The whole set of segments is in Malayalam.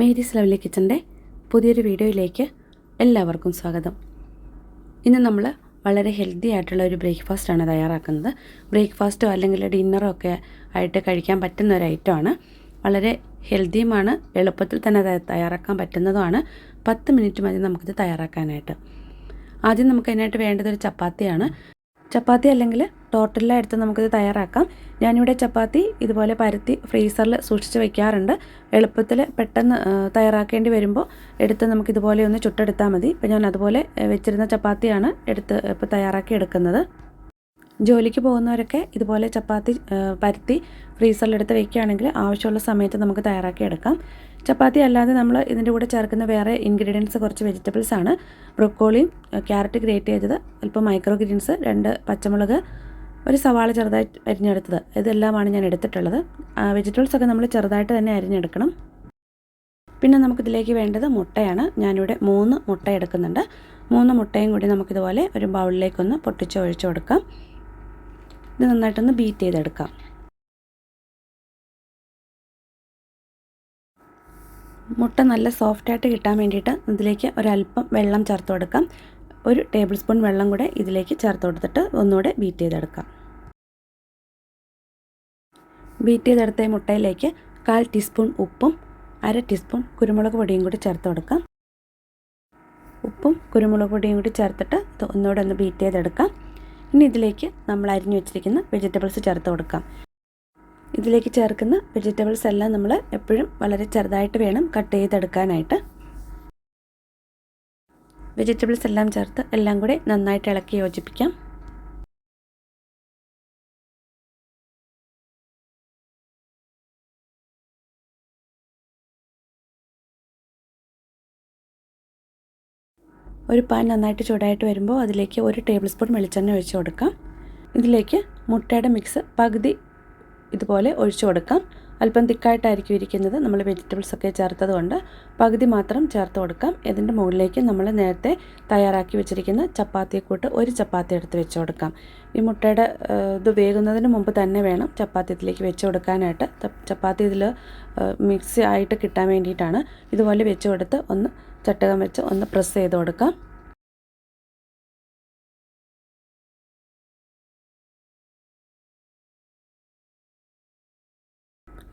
മേരീസ് ലവ്ലി കിച്ചന്റെ പുതിയൊരു വീഡിയോയിലേക്ക് എല്ലാവർക്കും സ്വാഗതം. ഇന്ന് നമ്മൾ വളരെ ഹെൽത്തി ആയിട്ടുള്ള ഒരു ബ്രേക്ക്ഫാസ്റ്റാണ് തയ്യാറാക്കുന്നത്. ബ്രേക്ക്ഫാസ്റ്റോ അല്ലെങ്കിൽ ഡിന്നറോ ഒക്കെ ആയിട്ട് കഴിക്കാൻ പറ്റുന്ന ഒരു ഐറ്റമാണ് വളരെ ഹെൽത്തിയുമാണ് എളുപ്പത്തിൽ തന്നെ തയ്യാറാക്കാൻ പറ്റുന്നതുമാണ്. പത്ത് മിനിറ്റ് മതി നമുക്കിത് തയ്യാറാക്കാനായിട്ട്. ആദ്യം നമുക്ക് അതിനായിട്ട് വേണ്ടത് ഒരു ചപ്പാത്തിയാണ്. ചപ്പാത്തി അല്ലെങ്കിൽ ടോട്ടലിൽ എടുത്ത് നമുക്കിത് തയ്യാറാക്കാം. ഞാനിവിടെ ചപ്പാത്തി ഇതുപോലെ പരത്തി ഫ്രീസറിൽ സൂക്ഷിച്ച് വെക്കാറുണ്ട്. എളുപ്പത്തിൽ പെട്ടെന്ന് തയ്യാറാക്കേണ്ടി വരുമ്പോൾ എടുത്ത് നമുക്കിതുപോലെ ഒന്ന് ചുട്ടെടുത്താൽ മതി. ഇപ്പോൾ ഞാൻ അതുപോലെ വെച്ചിരുന്ന ചപ്പാത്തിയാണ് എടുത്ത് ഇപ്പോൾ തയ്യാറാക്കി എടുക്കുന്നത്. ജോലിക്ക് പോകുന്നവരൊക്കെ ഇതുപോലെ ചപ്പാത്തി പരത്തി ഫ്രീസറിലെടുത്ത് വെക്കുകയാണെങ്കിൽ ആവശ്യമുള്ള സമയത്ത് നമുക്ക് തയ്യാറാക്കി എടുക്കാം. ചപ്പാത്തി അല്ലാതെ നമ്മൾ ഇതിന്റെ കൂടെ ചേർക്കുന്ന വേറെ ഇൻഗ്രീഡിയൻസ് കുറച്ച് വെജിറ്റബിൾസ് ആണ്. ബ്രൊക്കോളിയും ക്യാരറ്റ് ഗ്രേറ്റ് ചെയ്തത് അല്പം മൈക്രോ ഗ്രീൻസ് രണ്ട് പച്ചമുളക് ഒരു സവാള ചെറുതായിട്ട് അരിഞ്ഞെടുത്തത്. ഇതെല്ലാമാണ് ഞാൻ എടുത്തിട്ടുള്ളത്. വെജിറ്റബിൾസ് ഒക്കെ നമ്മൾ ചെറുതായിട്ട് തന്നെ അരിഞ്ഞെടുക്കണം. പിന്നെ നമുക്കിതിലേക്ക് വേണ്ടത് മുട്ടയാണ്. ഞാനിവിടെ മൂന്ന് മുട്ട എടുക്കുന്നുണ്ട്. മൂന്ന് മുട്ടയും കൂടി നമുക്കിതുപോലെ ഒരു ബൗളിലേക്കൊന്ന് പൊട്ടിച്ച് ഒഴിച്ചു കൊടുക്കാം. ഇത് നന്നായിട്ടൊന്ന് ബീറ്റ് ചെയ്തെടുക്കാം. മുട്ട നല്ല സോഫ്റ്റായിട്ട് കിട്ടാൻ വേണ്ടിയിട്ട് ഇതിലേക്ക് ഒരല്പം വെള്ളം ചേർത്ത് കൊടുക്കാം. ഒരു ടേബിൾ സ്പൂൺ വെള്ളം കൂടെ ഇതിലേക്ക് ചേർത്ത് കൊടുത്തിട്ട് ഒന്നുകൂടെ ബീറ്റ് ചെയ്തെടുക്കാം. ബീറ്റ് ചെയ്തെടുത്ത മുട്ടയിലേക്ക് കാൽ ടീസ്പൂൺ ഉപ്പും അര ടീസ്പൂൺ കുരുമുളക് പൊടിയും കൂടി ചേർത്ത് കൊടുക്കാം. ഉപ്പും കുരുമുളക് പൊടിയും കൂടി ചേർത്തിട്ട് ഒന്നുകൂടെ ഒന്ന് ബീറ്റ് ചെയ്തെടുക്കാം. ഇനി ഇതിലേക്ക് നമ്മൾ അരിഞ്ഞു വെച്ചിരിക്കുന്ന വെജിറ്റബിൾസ് ചേർത്ത് കൊടുക്കാം. ഇതിലേക്ക് ചേർക്കുന്ന വെജിറ്റബിൾസ് എല്ലാം നമ്മൾ എപ്പോഴും വളരെ ചെറുതായിട്ട് വേണം കട്ട് ചെയ്തെടുക്കാനായിട്ട്. വെജിറ്റബിൾസ് എല്ലാം ചേർത്ത് എല്ലാം കൂടി നന്നായിട്ട് ഇളക്കി യോജിപ്പിക്കാം. ഒരു പാൻ നന്നായിട്ട് ചൂടായിട്ട് വരുമ്പോൾ അതിലേക്ക് ഒരു ടേബിൾ സ്പൂൺ വെളിച്ചെണ്ണ ഒഴിച്ചു കൊടുക്കാം. ഇതിലേക്ക് മുട്ടയുടെ മിക്സ് പകുതി ഇതുപോലെ ഒഴിച്ചു കൊടുക്കാം. അല്പം തിക്കായിട്ടായിരിക്കും ഇരിക്കുന്നത്. നമ്മൾ വെജിറ്റബിൾസ് ഒക്കെ ചേർത്തത് കൊണ്ട് പകുതി മാത്രം ചേർത്ത് കൊടുക്കാം. ഇതിന്റെ മുകളിലേക്ക് നമ്മൾ നേരത്തെ തയ്യാറാക്കി വെച്ചിരിക്കുന്ന ചപ്പാത്തിയെക്കൂട്ട് ഒരു ചപ്പാത്തി എടുത്ത് വെച്ച് കൊടുക്കാം. ഈ മുട്ടയുടെ ഇത് വേകുന്നതിന് മുമ്പ് തന്നെ വേണം ചപ്പാത്തി ഇതിലേക്ക് വെച്ച് കൊടുക്കാനായിട്ട്. ചപ്പാത്തി ഇതിൽ മിക്സ് ആയിട്ട് കിട്ടാൻ വേണ്ടിയിട്ടാണ് ഇതുപോലെ വെച്ച് കൊടുത്ത് ഒന്ന് ചട്ടകം വെച്ച് ഒന്ന് പ്രസ് ചെയ്ത് കൊടുക്കാം.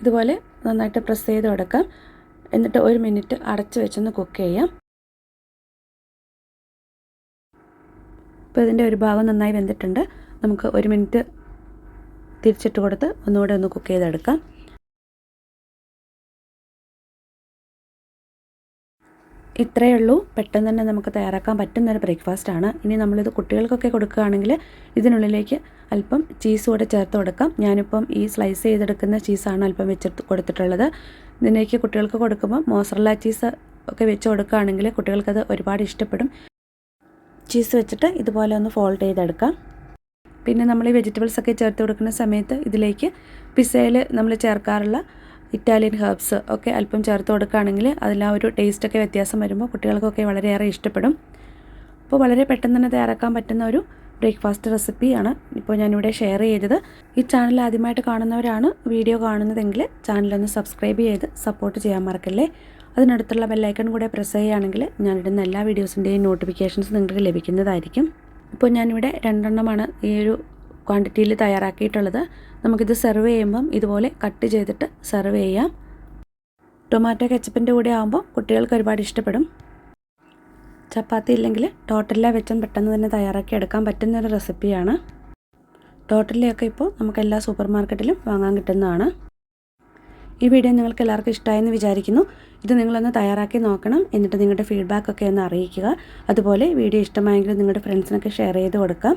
ഇതുപോലെ നന്നായിട്ട് പ്രസ് ചെയ്ത് കൊടുക്കാം. എന്നിട്ട് ഒരു മിനിറ്റ് അടച്ച് വെച്ചൊന്ന് കുക്ക് ചെയ്യാം. ഇപ്പോൾ ഇതിന്റെ ഒരു ഭാഗം നന്നായി വെന്തിട്ടുണ്ട്. നമുക്ക് ഒരു മിനിറ്റ് തിരിച്ചിട്ട് കൊടുത്ത് ഒന്നുകൂടെ ഒന്ന് കുക്ക് ചെയ്തെടുക്കാം. ഇത്രയേ ഉള്ളൂ. പെട്ടെന്ന് തന്നെ നമുക്ക് തയ്യാറാക്കാൻ പറ്റുന്നൊരു ബ്രേക്ക്ഫാസ്റ്റ് ആണ്. ഇനി നമ്മളിത് കുട്ടികൾക്കൊക്കെ കൊടുക്കുകയാണെങ്കിൽ ഇതിനുള്ളിലേക്ക് അല്പം ചീസ് കൂടെ ചേർത്ത് കൊടുക്കാം. ഞാനിപ്പം ഈ സ്ലൈസ് ചെയ്തെടുക്കുന്ന ചീസാണ് അല്പം വെച്ച് കൊടുത്തിട്ടുള്ളത്. ഇതിലേക്ക് കുട്ടികൾക്ക് കൊടുക്കുമ്പോൾ മോസറല്ല ചീസ് ഒക്കെ വെച്ച് കൊടുക്കുകയാണെങ്കിൽ കുട്ടികൾക്കത് ഒരുപാട് ഇഷ്ടപ്പെടും. ചീസ് വെച്ചിട്ട് ഇതുപോലെ ഒന്ന് ഫോൾഡ് ചെയ്തെടുക്കാം. പിന്നെ നമ്മൾ ഈ വെജിറ്റബിൾസ് ഒക്കെ ചേർത്ത് കൊടുക്കുന്ന സമയത്ത് ഇതിലേക്ക് പിസയിൽ നമ്മൾ ചേർക്കാറുള്ള ഇറ്റാലിയൻ ഹെർബ്സ് ഒക്കെ അല്പം ചേർത്ത് കൊടുക്കുകയാണെങ്കിൽ അതിൽ ആ ഒരു ടേസ്റ്റൊക്കെ വ്യത്യാസം വരുമ്പോൾ കുട്ടികൾക്കൊക്കെ വളരെയേറെ ഇഷ്ടപ്പെടും. അപ്പോൾ വളരെ പെട്ടെന്ന് തന്നെ തയ്യാറാക്കാൻ പറ്റുന്ന ഒരു ബ്രേക്ക്ഫാസ്റ്റ് റെസിപ്പിയാണ് ഇപ്പോൾ ഞാനിവിടെ ഷെയർ ചെയ്തത്. ഈ ചാനൽ ആദ്യമായിട്ട് കാണുന്നവരാണ് വീഡിയോ കാണുന്നതെങ്കിൽ ചാനലൊന്ന് സബ്സ്ക്രൈബ് ചെയ്ത് സപ്പോർട്ട് ചെയ്യാൻ മറക്കല്ലേ? അതിനടുത്തുള്ള ബെല്ലൈക്കൺ കൂടെ പ്രസ് ചെയ്യുകയാണെങ്കിൽ ഞാനിടുന്ന എല്ലാ വീഡിയോസിന്റെയും നോട്ടിഫിക്കേഷൻസ് നിങ്ങൾക്ക് ലഭിക്കുന്നതായിരിക്കും. ഇപ്പോൾ ഞാനിവിടെ രണ്ടെണ്ണമാണ് ഈ ഒരു ക്വാണ്ടിറ്റിയിൽ തയ്യാറാക്കിയിട്ടുള്ളത്. നമുക്കിത് സെർവ് ചെയ്യുമ്പം ഇതുപോലെ കട്ട് ചെയ്തിട്ട് സെർവ് ചെയ്യാം. ടൊമാറ്റോ കെച്ചപ്പിന്റെ കൂടെ ആകുമ്പോൾ കുട്ടികൾക്ക് ഒരുപാട് ഇഷ്ടപ്പെടും. ചപ്പാത്തി ഇല്ലെങ്കിൽ ടോട്ടലില വെച്ചും പെട്ടെന്ന് തന്നെ തയ്യാറാക്കി എടുക്കാൻ പറ്റുന്ന ഒരു റെസിപ്പിയാണ് ടോട്ടലിയൊക്കെ ഇപ്പോൾ നമുക്ക് എല്ലാ സൂപ്പർ മാർക്കറ്റിലും വാങ്ങാൻ കിട്ടുന്നതാണ്. ഈ വീഡിയോ നിങ്ങൾക്ക് എല്ലാവർക്കും ഇഷ്ടമായെന്ന് വിചാരിക്കുന്നു. ഇത് നിങ്ങളൊന്ന് തയ്യാറാക്കി നോക്കണം. എന്നിട്ട് നിങ്ങളുടെ ഫീഡ്ബാക്ക് ഒക്കെ ഒന്ന് അറിയിക്കുക. അതുപോലെ വീഡിയോ ഇഷ്ടമായെങ്കിൽ നിങ്ങളുടെ ഫ്രണ്ട്സിനൊക്കെ ഷെയർ ചെയ്ത് കൊടുക്കാം.